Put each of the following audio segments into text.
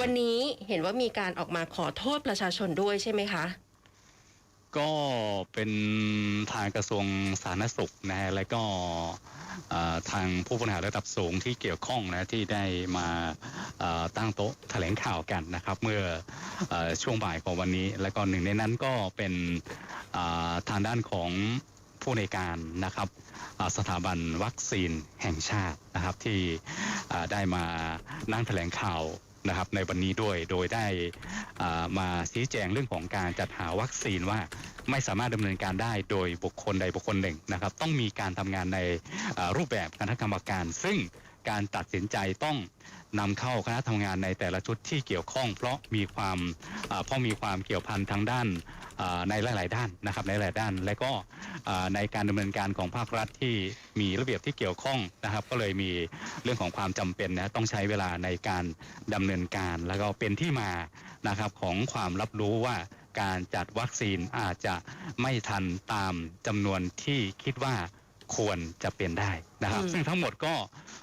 วันนี้เห็นว่ามีการออกมาขอโทษประชาชนด้วยใช่ไหมคะ ก็เป็นทางกระทรวงสาธารณสุขนะฮะแล้วก็ทางผู้บริหารระดับสูงที่เกี่ยวข้องนะที่ได้มาตั้งโต๊ะแถลงข่าวกันนะครับ เมื่ออช่วงบ่ายของวันนี้ แล้วก็หนึ่งในนั้นก็เป็นทางด้านของผู้ในการนะครับสถาบันวัคซีนแห่งชาตินะครับที่ได้มานั่งแถลงข่าว นะครับในวันนี้ด้วยโดยได้มาชี้แจงเรื่องของการจัดหาวัคซีนว่าไม่สามารถดำเนินการได้โดยบุคคลใดบุคคลหนึ่งนะครับ ต้องมีการทำงานในรูปแบบคณะกรรมการ ซึ่งการตัดสินใจต้อง นำเข้าคณะทำงานในแต่ละชุดที่เกี่ยวข้อง เพราะมีความเพราะมีความเกี่ยวพันทางด้านในหลาย ๆ ด้านนะครับในหลายด้าน และก็ในการดำเนินการของภาครัฐที่มีระเบียบที่เกี่ยวข้องนะครับ ก็เลยมีเรื่องของความจำเป็นนะต้องใช้เวลาในการดำเนินการ แล้วก็เป็นที่มานะครับของความรับรู้ว่าการจัดวัคซีนอาจจะไม่ทันตามจำนวนที่คิดว่า ควรจะเป็นได้นะครับอืมซึ่งทั้งหมดก็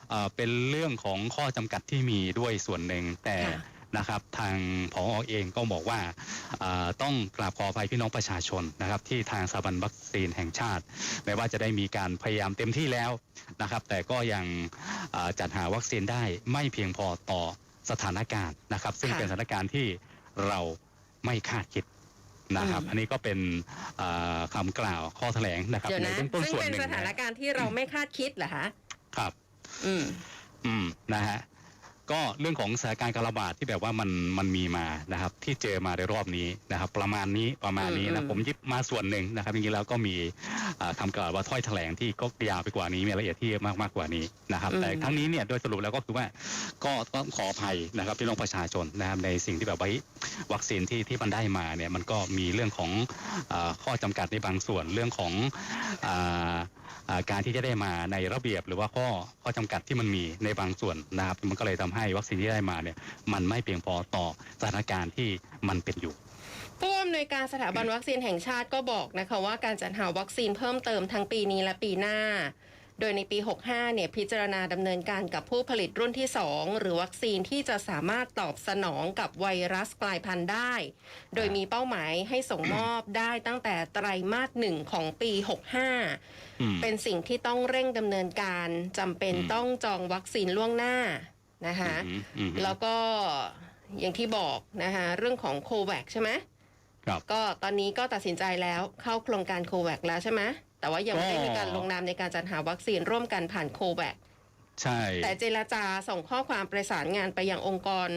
เอ่อเป็นเรื่องของข้อจำกัดที่มีด้วยส่วนหนึ่งแต่ค่ะนะครับทางผอเองก็บอกว่าเอ่อต้องกราบขออภัยพี่น้องประชาชนนะครับ ที่ทางสถาบันวัคซีนแห่งชาติแม้ว่าจะได้มีการพยายามเต็มที่แล้วนะครับ แต่ก็ยังเอ่อจัดหาวัคซีนได้ไม่เพียงพอต่อสถานการณ์นะครับ ซึ่งค่ะเป็นสถานการณ์ที่เราไม่คาดคิด นะครับอืมอันนี้ก็เป็นเอ่อคำกล่าวข้อแถลงนะครับเดี๋ยวในนะเบื้องต้นซึ่งส่วนเป็นหนึ่งสถานนะการณ์ที่เราไม่คาดคิดเหรอคะครับ อืม อืมนะฮะ ก็เรื่องของสถานการณ์การระบาดที่แบบว่ามันมันมีมานะครับ ที่เจอมาในรอบนี้นะครับ ประมาณนี้ประมาณนี้อืนะมผมหยิบมาส่วนหนึ่งนะครับจริงๆแล้วก็มีอ่าคำกล่าวว่าถ้อยแถลงที่ก็ยาวไปกว่านี้มีรายละเอียดที่มากมากกว่านี้นะครับ แต่ครั้งนี้เนี่ยโดยสรุปแล้วก็คือว่าก็ต้องขออภัยนะครับพี่น้องประชาชนนะครับในสิ่งที่แบบว่าวัคซีนที่ที่มันได้มาเนี่ยมันก็มีเรื่องของอาข้อจำกัดในบางส่วนเรื่องของอ่าอ่าการที่จะได้มาในระเบียบหรือว่าข้อข้อจำกัดที่มันมีในบางส่วนนะครับมันก็เลยทำให้วัคซีนที่ได้มาเนี่ยมันไม่เพียงพอต่อสถานการณ์ที่มันเป็นอยู่ผู้อำนวยการสถาบันวัคซีนแห่งชาติก็บอกนะคะว่าการจัดหาวัคซีนเพิ่มเติมทั้งปีนี้และปีหน้า โดยในปี 65 เนี่ยพิจารณาดำเนินการกับผู้ผลิตรุ่นที่ 2 หรือวัคซีนที่จะสามารถตอบสนองกับไวรัสกลายพันธุ์ได้ โดยมีเป้าหมายให้ส่งมอบได้ตั้งแต่ไตรมาสหนึ่งของปี 65อืมเป็นสิ่งที่ต้องเร่งดำเนินการจำเป็นอืมต้องจองวัคซีนล่วงหน้านะคะอืมอืมแล้วก็อย่างที่บอกนะคะเรื่องของโควัคใช่ไหมครับ ก็ตอนนี้ก็ตัดสินใจแล้วเข้าโครงการโควัคแล้วใช่ไหมแต่ว่ายังไม่ได้มีการลงนามในการจัดหาวัคซีนร่วมกันผ่านโควัคใช่ แต่เจรจาส่งข้อความประสานงานไปยังองค์กร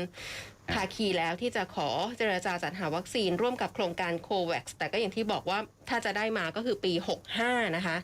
ภาคีแล้วที่จะขอเจรจาจัดหาวัคซีนร่วมกับโครงการโควัคแต่ก็อย่างที่บอกว่าถ้าจะได้มาก็คือปี 65 นะคะ